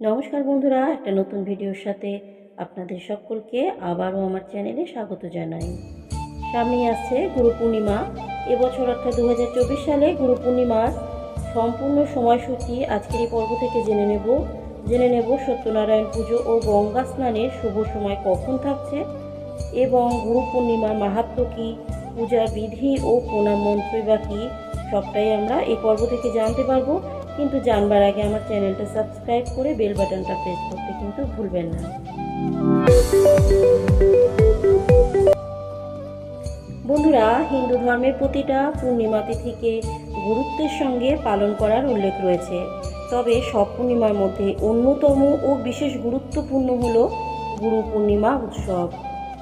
নমস্কার বন্ধুরা, একটা নতুন ভিডিওর সাথে আপনাদের সকলকে আবারও আমার চ্যানেলে স্বাগত জানাই। সামনেই আছে গুরু পূর্ণিমা। এবছর অর্থাৎ দু হাজার চব্বিশ সালে গুরু পূর্ণিমার সম্পূর্ণ সময়সূচি আজকের এই পর্ব থেকে জেনে নেব। জেনে নেব সত্যনারায়ণ পুজো ও গঙ্গা স্নানের শুভ সময় কখন থাকছে এবং গুরু পূর্ণিমার মাহাত্ম্য কী, পূজার বিধি ও প্রণাম মন্ত্রই বা কী, সবটাই আমরা এই পর্ব থেকে জানতে পারব। কিন্তু জানবার আগে আমার চ্যানেলটা সাবস্ক্রাইব করে বেল বাটনটা প্রেস করতে কিন্তু ভুলবেন না। বন্ধুরা, হিন্দু ধর্মের প্রতিটা পূর্ণিমা তিথিকে গুরুত্বের সঙ্গে পালন করার উল্লেখ রয়েছে। তবে সব পূর্ণিমার মধ্যে অন্যতম ও বিশেষ গুরুত্বপূর্ণ হল গুরু পূর্ণিমা উৎসব।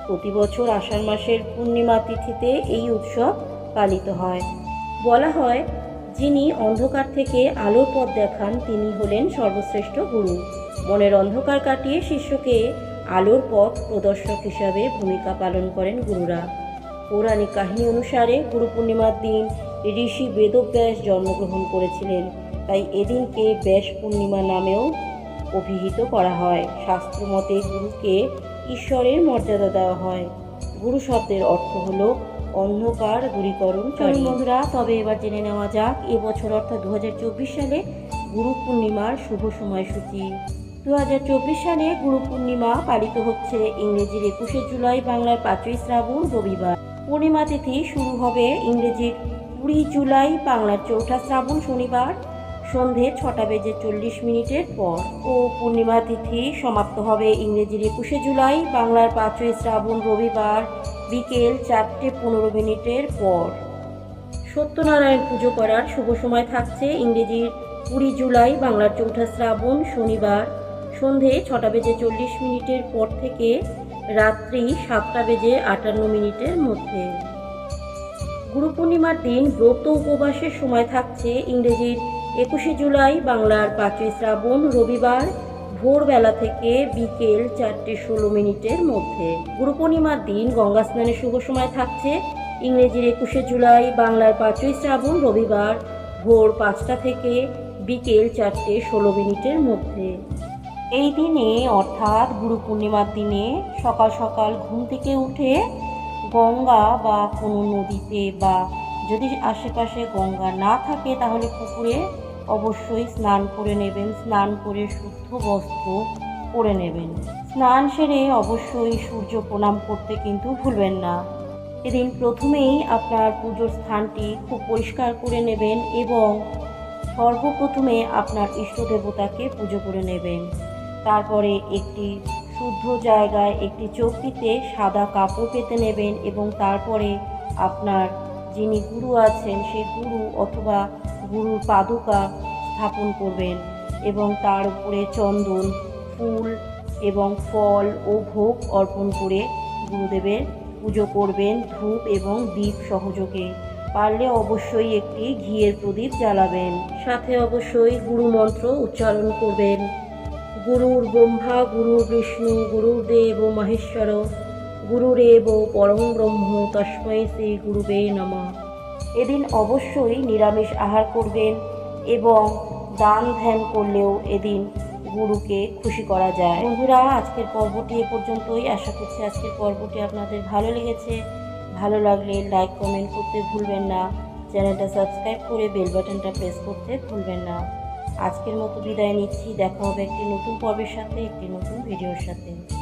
প্রতি বছর আষাঢ় মাসের পূর্ণিমা তিথিতে এই উৎসব পালিত হয়। বলা হয় যিনি অন্ধকার থেকে আলোর পথ দেখান, তিনি হলেন সর্বশ্রেষ্ঠ গুরু। মনের অন্ধকার কাটিয়ে শিষ্যকে আলোর পথ প্রদর্শক হিসাবে ভূমিকা পালন করেন গুরুরা। পৌরাণিক কাহিনী অনুসারে গুরু পূর্ণিমার দিন ঋষি বেদব্যাস জন্মগ্রহণ করেছিলেন। তাই এদিনকে ব্যাস পূর্ণিমা নামেও অভিহিত করা হয়। শাস্ত্রমতে গুরুকে ঈশ্বরের মর্যাদা দেওয়া হয়। গুরু শব্দের অর্থ হলো অন্ধকার দূরীকরণ চলুন বন্ধুরা, তবে এবার জেনে নেওয়া যাক, এবছর অর্থাৎ দুহাজার চব্বিশ সালে গুরু পূর্ণিমার শুভ সময়সূচি। দু হাজার চব্বিশ সালে গুরু পূর্ণিমা পালিত হচ্ছে ইংরেজির একুশে জুলাই বাংলার পাঁচই শ্রাবণ রবিবার। পূর্ণিমা তিথি শুরু হবে ইংরেজির কুড়ি জুলাই বাংলার চৌঠা শ্রাবণ শনিবার। সন্ধে ছটা বেজে চল্লিশ মিনিটের পর। ও পূর্ণিমা তিথি সমাপ্ত হবে ইংরেজির একুশে জুলাই। বাংলার পাঁচই শ্রাবণ রবিবার বিকেল চারটে পনেরো মিনিটের পর। সত্যনারায়ণ পুজো করার শুভ সময় থাকছে ইংরেজির কুড়ি জুলাই, বাংলার চৌঠা শ্রাবণ শনিবার। সন্ধে ছটা বেজে চল্লিশ মিনিটের পর থেকে রাত্রি সাতটা বেজে আটান্ন মিনিটের মধ্যে। গুরু পূর্ণিমার দিন ব্রত উপবাসের সময় থাকছে ইংরেজির একুশে জুলাই বাংলার পাঁচই শ্রাবণ রবিবার ভোরবেলা থেকে বিকেল চারটে ষোলো মিনিটের মধ্যে। গুরু পূর্ণিমার দিন গঙ্গা স্নানের শুভ সময় থাকছে। ইংরেজির একুশে জুলাই বাংলার পাঁচই শ্রাবণ রবিবার ভোর পাঁচটা থেকে বিকেল চারটে ষোলো মিনিটের মধ্যে। এই দিনে অর্থাৎ গুরু পূর্ণিমার দিনে সকাল সকাল ঘুম থেকে উঠে গঙ্গা বা কোনো নদীতে বা যদি আশেপাশে গঙ্গা না থাকে তাহলে পুকুরে অবশ্যই স্নান করে নেবেন, স্নান করে শুদ্ধ বস্ত্র পরে নেবেন। স্নান সেরে অবশ্যই সূর্য প্রণাম করতে কিন্তু ভুলবেন না। এদিন প্রথমেই আপনার পুজোর স্থানটি খুব পরিষ্কার করে নেবেন এবং সর্বপ্রথমে আপনার ইষ্ট দেবতাকে পুজো করে নেবেন। তারপরে একটি শুদ্ধ জায়গায় একটি চৌকিতে সাদা কাপড় পেতে নেবেন এবং তারপরে আপনার যিনি গুরু আছেন, সেই গুরু অথবা গুরুর পাদুকা স্থাপন করবেন এবং তার উপরে চন্দন, ফুল এবং ফল ও ভোগ অর্পণ করে গুরুদেবের পুজো করবেন ধূপ এবং দ্বীপ সহযোগে। পারলে অবশ্যই একটি ঘিয়ের প্রদীপ জ্বালাবেন। সাথে অবশ্যই গুরু মন্ত্র উচ্চারণ করবেন। গুরুর ব্রহ্মা, গুরুর বিষ্ণু, গুরুর দেব মহেশ্বর, গুরুরেব পরম ব্রহ্ম, তস্মৈ শ্রী গুরুবে নমঃ। এদিন অবশ্যই নিরামিষ আহার করবেন এবং দান ধ্যান করলেও এদিন গুরুকে খুশি করা যায়। বন্ধুরা, আজকের পর্বটি এ পর্যন্তই। আশা করছি আজকের পর্বটি আপনাদের ভালো লেগেছে। ভালো লাগলে লাইক, কমেন্ট করতে ভুলবেন না। চ্যানেলটা সাবস্ক্রাইব করে বেল বাটনটা প্রেস করতে ভুলবেন না। আজকের মতো বিদায় নিচ্ছি। দেখা হবে একটি নতুন পর্বের সাথে, একটি নতুন ভিডিওর সাথে।